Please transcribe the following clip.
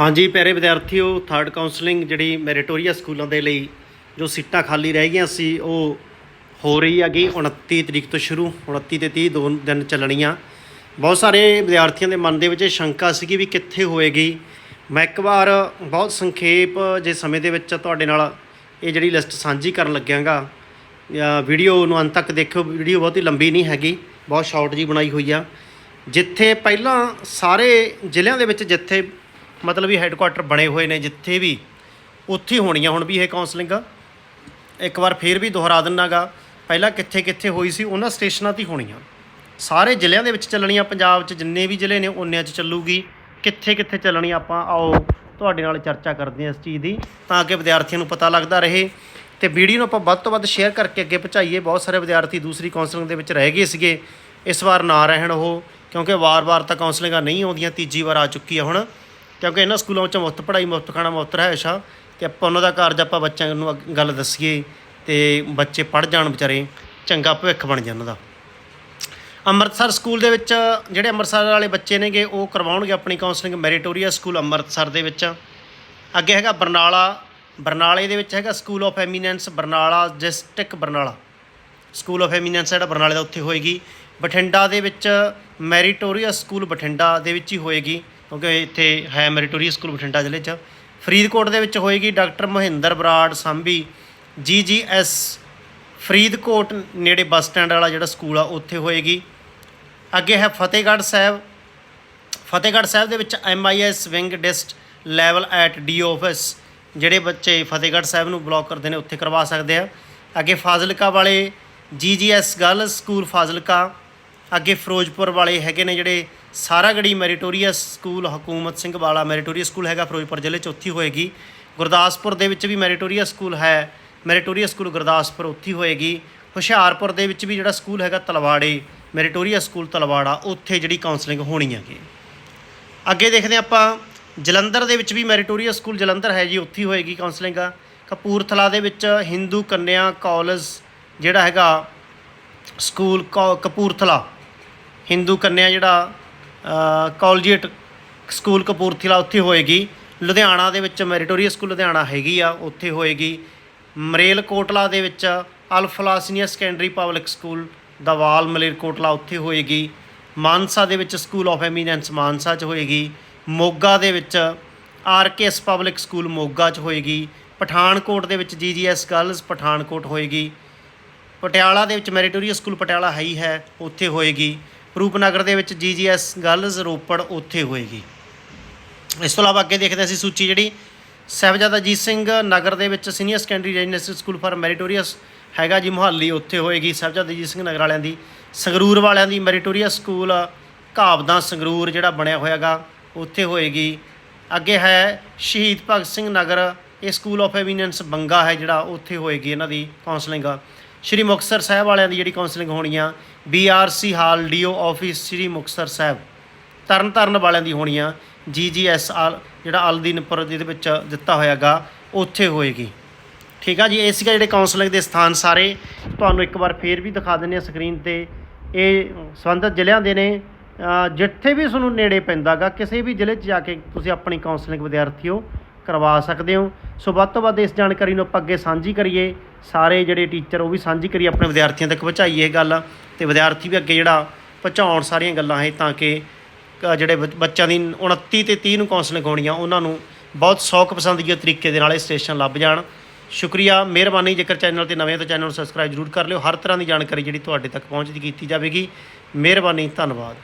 ਹਾਂਜੀ, ਪਿਆਰੇ ਵਿਦਿਆਰਥੀਓ ਥਰਡ ਕਾਉਂਸਲਿੰਗ ਜਿਹੜੀ ਮੈਰੀਟੋਰੀਅਸ ਸਕੂਲਾਂ ਦੇ ਲਈ ਜੋ ਸੀਟਾਂ ਖਾਲੀ ਰਹਿ ਗਈਆਂ ਸੀ, ਉਹ ਹੋ ਰਹੀ ਹੈਗੀ। 29 ਤਰੀਕ ਤੋਂ ਸ਼ੁਰੂ 29 ਤੇ 30 ਦੋ ਦਿਨ ਚੱਲਣੀਆਂ। ਬਹੁਤ ਸਾਰੇ ਵਿਦਿਆਰਥੀਆਂ ਦੇ ਮਨ ਦੇ ਵਿੱਚ ਇਹ ਸ਼ੰਕਾ ਸੀਗੀ ਵੀ ਕਿੱਥੇ ਹੋਏਗੀ। ਮੈਂ ਇੱਕ ਵਾਰ ਬਹੁਤ ਸੰਖੇਪ ਜੇ ਸਮੇਂ ਦੇ ਵਿੱਚ ਤੁਹਾਡੇ ਨਾਲ ਇਹ ਜਿਹੜੀ ਲਿਸਟ ਸਾਂਝੀ ਕਰਨ ਲੱਗਿਆਗਾ ਵੀਡੀਓ ਨੂੰ ਅੰਤ ਤੱਕ ਦੇਖਿਓ। ਵੀਡੀਓ ਬਹੁਤੀ ਲੰਬੀ ਨਹੀਂ ਹੈਗੀ, ਬਹੁਤ ਸ਼ਾਰਟ ਜੀ ਬਣਾਈ ਹੋਈ ਆ। ਜਿੱਥੇ ਪਹਿਲਾਂ ਸਾਰੇ ਜ਼ਿਲ੍ਹਿਆਂ ਦੇ ਵਿੱਚ ਜਿੱਥੇ ਮਤਲਬ ਵੀ ਹੈੱਡਕੁਆਟਰ ਬਣੇ ਹੋਏ ਨੇ ਜਿੱਥੇ ਵੀ ਉੱਥੇ ਹੋਣੀਆਂ ਹੁਣ ਵੀ ਇਹ ਕਾਉਂਸਲਿੰਗ ਇੱਕ ਵਾਰ ਫੇਰ ਵੀ ਦੁਹਰਾ ਦਿੰਨਾਗਾ। ਪਹਿਲਾਂ ਕਿੱਥੇ ਕਿੱਥੇ ਹੋਈ ਸੀ, ਉਹਨਾਂ ਸਟੇਸ਼ਨਾਂ ਤੇ ਹੀ ਹੋਣੀਆਂ। ਸਾਰੇ ਜ਼ਿਲ੍ਹਿਆਂ ਦੇ ਵਿੱਚ ਚੱਲਣੀਆਂ, ਪੰਜਾਬ 'ਚ ਜਿੰਨੇ ਵੀ ਜ਼ਿਲ੍ਹੇ ਨੇ ਉਹਨਿਆਂ 'ਚ ਚੱਲੂਗੀ। ਕਿੱਥੇ ਕਿੱਥੇ ਚੱਲਣੀ ਆਪਾਂ, ਆਓ ਤੁਹਾਡੇ ਨਾਲ ਚਰਚਾ ਕਰਦੇ ਹਾਂ ਇਸ ਚੀਜ਼ ਦੀ, ਤਾਂ ਕਿ ਵਿਦਿਆਰਥੀਆਂ ਨੂੰ ਪਤਾ ਲੱਗਦਾ ਰਹੇ। ਤੇ ਵੀਡੀਓ ਨੂੰ ਆਪਾਂ ਵੱਧ ਤੋਂ ਵੱਧ ਸ਼ੇਅਰ ਕਰਕੇ ਅੱਗੇ ਪਹੁੰਚਾਈਏ। ਬਹੁਤ ਸਾਰੇ ਵਿਦਿਆਰਥੀ ਦੂਸਰੀ ਕਾਉਂਸਲਿੰਗ ਦੇ ਵਿੱਚ ਰਹਿ ਗਏ ਸੀਗੇ। ਇਸ ਵਾਰ ਨਾ ਰਹਿਣ ਉਹ, ਕਿਉਂਕਿ ਵਾਰ-ਵਾਰ ਤਾਂ ਕਾਉਂਸਲਿੰਗਾਂ ਨਹੀਂ ਆਉਂਦੀਆਂ, ਤੀਜੀ ਵਾਰ ਆ ਚੁੱਕੀ ਆ ਹੁਣ। ਕਿਉਂਕਿ ਇਹਨਾਂ ਸਕੂਲਾਂ ਵਿੱਚ ਮੁਫਤ ਪੜ੍ਹਾਈ, ਮੁਫਤ ਖਾਣਾ, ਮੁਫਤ ਰਹਿਸ਼ਾ ਤੇ ਆਪਾਂ ਉਹਨਾਂ ਦਾ ਕਾਰਜ ਆਪਾਂ ਬੱਚਿਆਂ ਨੂੰ ਗੱਲ ਦੱਸੀਏ ਤੇ ਬੱਚੇ ਪੜ੍ਹ ਜਾਣ ਵਿਚਾਰੇ, ਚੰਗਾ ਭਵਿੱਖ ਬਣ ਜਾਂਦਾ ਦਾ। ਅੰਮ੍ਰਿਤਸਰ ਸਕੂਲ ਦੇ ਵਿੱਚ ਜਿਹੜੇ ਅੰਮ੍ਰਿਤਸਰ ਵਾਲੇ ਬੱਚੇ ਨੇਗੇ, ਉਹ ਕਰਵਾਉਣਗੇ ਆਪਣੀ ਕਾਉਂਸਲਿੰਗ ਮੈਰੀਟੋਰੀਆ ਸਕੂਲ ਅੰਮ੍ਰਿਤਸਰ ਦੇ ਵਿੱਚ। ਅੱਗੇ ਹੈਗਾ ਬਰਨਾਲਾ, ਬਰਨਾਲੇ ਦੇ ਵਿੱਚ ਹੈਗਾ school of eminence Barnala district Barnala. School of eminence ਜਿਹੜਾ ਬਰਨਾਲੇ ਦਾ ਉੱਥੇ ਹੋਏਗੀ। ਬਠਿੰਡਾ ਦੇ ਵਿੱਚ ਮੈਰੀਟੋਰੀਆ ਸਕੂਲ ਬਠਿੰਡਾ ਦੇ ਵਿੱਚ ਹੀ ਹੋਏਗੀ। ਕਿਉਂਕਿ ਇੱਥੇ ਹੈ ਮੈਰੀਟੋਰੀਅਸ ਸਕੂਲ ਬਠਿੰਡਾ ਜ਼ਿਲ੍ਹੇ 'ਚ। ਫਰੀਦਕੋਟ ਦੇ ਵਿੱਚ ਹੋਏਗੀ ਡਾਕਟਰ ਮਹਿੰਦਰ ਬਰਾੜ ਸੰਭੀ ਜੀਜੀਐਸ ਫਰੀਦਕੋਟ ਨੇੜੇ ਬੱਸ ਸਟੈਂਡ ਵਾਲਾ ਜਿਹੜਾ ਸਕੂਲ ਆ, ਉੱਥੇ ਹੋਏਗੀ। ਅੱਗੇ ਹੈ ਫਤਿਹਗੜ੍ਹ ਸਾਹਿਬ। ਫਤਿਹਗੜ੍ਹ ਸਾਹਿਬ ਦੇ ਵਿੱਚ MIS wing dist level at D office, ਜਿਹੜੇ ਬੱਚੇ ਫਤਿਹਗੜ੍ਹ ਸਾਹਿਬ ਨੂੰ ਬਲੌਕ ਕਰਦੇ ਨੇ, ਉੱਥੇ ਕਰਵਾ ਸਕਦੇ ਆ। ਅੱਗੇ ਫਾਜ਼ਿਲਕਾ ਵਾਲੇ ਜੀ ਜੀ ਜੀਜੀਐਸ ਗਰਲਸ ਸਕੂਲ ਫਾਜ਼ਿਲਕਾ। ਅੱਗੇ ਫਿਰੋਜ਼ਪੁਰ ਵਾਲੇ ਹੈਗੇ ਨੇ ਜਿਹੜੇ ਸਾਰਾਗੜੀ ਮੈਰੀਟੋਰੀਅਸ ਸਕੂਲ ਹਕੂਮਤ ਸਿੰਘ ਵਾਲਾ ਮੈਰੀਟੋਰੀਅਸ ਸਕੂਲ ਹੈਗਾ ਫਿਰੋਜ਼ਪੁਰ ਜ਼ਿਲ੍ਹੇ 'ਚ, ਉੱਥੇ ਹੋਏਗੀ। ਗੁਰਦਾਸਪੁਰ ਦੇ ਵਿੱਚ ਵੀ ਮੈਰੀਟੋਰੀਅਸ ਸਕੂਲ ਹੈ। ਮੈਰੀਟੋਰੀਅਸ ਸਕੂਲ ਗੁਰਦਾਸਪੁਰ, ਉੱਥੇ ਹੋਏਗੀ। ਹੁਸ਼ਿਆਰਪੁਰ ਦੇ ਵਿੱਚ ਵੀ ਜਿਹੜਾ ਸਕੂਲ ਹੈਗਾ ਤਲਵਾੜੇ ਮੈਰੀਟੋਰੀਅਸ ਸਕੂਲ ਤਲਵਾੜਾ, ਉੱਥੇ ਜਿਹੜੀ ਕਾਉਂਸਲਿੰਗ ਹੋਣੀ ਹੈਗੀ। ਅੱਗੇ ਦੇਖਦੇ ਹਾਂ ਆਪਾਂ, ਜਲੰਧਰ ਦੇ ਵਿੱਚ ਵੀ ਮੈਰੀਟੋਰੀਅਸ ਸਕੂਲ ਜਲੰਧਰ ਹੈ ਜੀ, ਉੱਥੇ ਹੋਏਗੀ ਕਾਉਂਸਲਿੰਗ ਕਪੂਰਥਲਾ ਦੇ ਵਿੱਚ ਹਿੰਦੂ ਕੰਨਿਆ ਕਾਲਜ ਜਿਹੜਾ ਹੈਗਾ, ਸਕੂਲ ਕਾ- ਕਪੂਰਥਲਾ। ਹਿੰਦੂ ਕੰਨਿਆ ਜਿਹੜਾ ਕਾਲਜੀਏਟ ਸਕੂਲ ਕਪੂਰਥਲਾ ਉੱਥੇ ਹੋਏਗੀ। ਲੁਧਿਆਣਾ ਦੇ ਵਿੱਚ ਮੈਰੀਟੋਰੀਅਸ ਸਕੂਲ ਲੁਧਿਆਣਾ ਹੈਗੀ ਆ, ਉੱਥੇ ਹੋਏਗੀ। ਮਰੇਲ ਕੋਟਲਾ ਦੇ ਵਿੱਚ Alfala senior secondary public school Dawal Malerkotla ਉੱਥੇ ਹੋਏਗੀ। ਮਾਨਸਾ ਦੇ ਵਿੱਚ ਸਕੂਲ ਆਫ ਐਮੀਨੈਂਸ ਮਾਨਸਾ 'ਚ ਹੋਏਗੀ। ਮੋਗਾ ਦੇ ਵਿੱਚ ਆਰਕੇਐਸ ਪਬਲਿਕ ਸਕੂਲ ਮੋਗਾ 'ਚ ਹੋਏਗੀ। ਪਠਾਨਕੋਟ ਦੇ ਵਿੱਚ ਜੀਜੀਐਸ ਗਰਲਸ ਪਠਾਨਕੋਟ ਹੋਏਗੀ। ਪਟਿਆਲਾ ਦੇ ਵਿੱਚ ਮੈਰੀਟੋਰੀਅਸ ਸਕੂਲ ਪਟਿਆਲਾ ਹੈ ਹੀ ਹੈ, ਉੱਥੇ ਹੋਏਗੀ। ਰੂਪਨਗਰ ਦੇ ਵਿੱਚ ਜੀਜੀਐਸ ਗਰਲਜ਼ ਰੋਪੜ ਉੱਥੇ ਹੋਏਗੀ। ਇਸ ਤੋਂ ਇਲਾਵਾ ਅੱਗੇ ਦੇਖਦੇ ਅਸੀਂ ਸੂਚੀ ਜਿਹੜੀ ਸਾਹਿਬਜ਼ਾਦਾ ਅਜੀਤ ਸਿੰਘ ਨਗਰ ਦੇ ਵਿੱਚ senior secondary residential school for meritorious ਹੈਗਾ ਜੀ ਮੁਹਾਲੀ, ਉੱਥੇ ਹੋਏਗੀ। ਸਾਹਿਬਜ਼ਾਦਾ ਅਜੀਤ ਸਿੰਘ ਨਗਰ ਵਾਲਿਆਂ ਦੀ, ਸੰਗਰੂਰ ਵਾਲਿਆਂ ਦੀ ਮੈਰੀਟੋਰੀਅਸ ਸਕੂਲ ਘਾਬਦਾ ਸੰਗਰੂਰ ਜਿਹੜਾ ਬਣਿਆ ਹੋਇਆਗਾ, ਉੱਥੇ ਹੋਏਗੀ। ਅੱਗੇ ਹੈ ਸ਼ਹੀਦ ਭਗਤ ਸਿੰਘ ਨਗਰ, ਇਹ ਸਕੂਲ ਆਫ ਐਮੀਨੈਂਸ ਬੰਗਾ ਹੈ ਜਿਹੜਾ, ਉੱਥੇ ਹੋਏਗੀ ਇਹਨਾਂ ਦੀ ਕਾਉਂਸਲਿੰਗ ਸ਼੍ਰੀ ਮੁਕਤਸਰ ਸਾਹਿਬ ਵਾਲਿਆਂ ਦੀ ਜਿਹੜੀ ਕਾਉਂਸਲਿੰਗ ਹੋਣੀ ਆ BRC hall DO office Shri Muktsar Sahib, Tarn Taran ਵਾਲਿਆਂ ਦੀ ਹੋਣੀ ਆ ਜੀਜੀਐਸ ਆਲ, ਜਿਹੜਾ ਅਲਦੀਨਪੁਰ ਜਿਹਦੇ ਵਿੱਚ ਦਿੱਤਾ ਹੋਇਆਗਾ, ਉੱਥੇ ਹੋਏਗੀ। ਠੀਕ ਆ ਜੀ, ਇਹ ਸੀਗਾ ਜਿਹੜੇ ਕਾਉਂਸਲਿੰਗ ਦੇ ਸਥਾਨ ਸਾਰੇ। ਤੁਹਾਨੂੰ ਇੱਕ ਵਾਰ ਫੇਰ ਵੀ ਦਿਖਾ ਦਿੰਦੇ ਆ ਸਕਰੀਨ ਤੇ। ਇਹ ਸੰਬੰਧਿਤ ਜ਼ਿਲ੍ਹਿਆਂ ਦੇ ਨੇ। ਜਿੱਥੇ ਵੀ ਤੁਹਾਨੂੰ ਨੇੜੇ ਪੈਂਦਾਗਾ, ਕਿਸੇ ਵੀ ਜ਼ਿਲ੍ਹੇ 'ਚ ਜਾ ਕੇ ਤੁਸੀਂ ਆਪਣੀ ਕਾਉਂਸਲਿੰਗ ਵਿਦਿਆਰਥੀਓ ਕਰਵਾ ਸਕਦੇ ਹੋ। ਸੋ ਵੱਧ ਤੋਂ ਵੱਧ ਇਸ ਜਾਣਕਾਰੀ ਨੂੰ ਆਪਾਂ ਅੱਗੇ ਸਾਂਝੀ ਕਰੀਏ। ਸਾਰੇ ਜਿਹੜੇ ਟੀਚਰ ਉਹ ਵੀ ਸਾਂਝੀ ਕਰੀਏ, ਆਪਣੇ ਵਿਦਿਆਰਥੀਆਂ ਤੱਕ ਪਹੁੰਚਾਈਏ ਇਹ ਗੱਲ। ਤੇ ਵਿਦਿਆਰਥੀ ਵੀ ਅੱਗੇ ਜਿਹੜਾ ਪਹੁੰਚਾਉਣ ਸਾਰੀਆਂ ਗੱਲਾਂ ਹੈ ਤਾਂ ਕਿ ਜਿਹੜੇ ਬੱਚ- ਬੱਚਿਆਂ ਦੀ 29 ਤੇ 30 ਨੂੰ ਕਾਉਂਸਲਿੰਗ ਹੋਣੀ ਆ ਉਹਨਾਂ ਨੂੰ ਬਹੁਤ ਸੌਖ ਪਸੰਦੀਏ ਤਰੀਕੇ ਦੇ ਨਾਲ ਇਹ ਸਟੇਸ਼ਨ ਲੱਭ ਜਾਣ। ਸ਼ੁਕਰੀਆ, ਮਿਹਰਬਾਨੀ, ਜੇਕਰ ਚੈਨਲ ਤੇ ਨਵੇਂ ਹੋ ਤਾਂ ਚੈਨਲ ਨੂੰ ਸਬਸਕ੍ਰਾਈਬ ਜ਼ਰੂਰ ਕਰ ਲਿਓ। ਹਰ ਤਰ੍ਹਾਂ ਦੀ ਜਾਣਕਾਰੀ ਜਿਹੜੀ ਤੁਹਾਡੇ ਤੱਕ ਪਹੁੰਚਦੀ ਕੀਤੀ ਜਾਵੇਗੀ। ਮਿਹਰਬਾਨੀ, ਧੰਨਵਾਦ।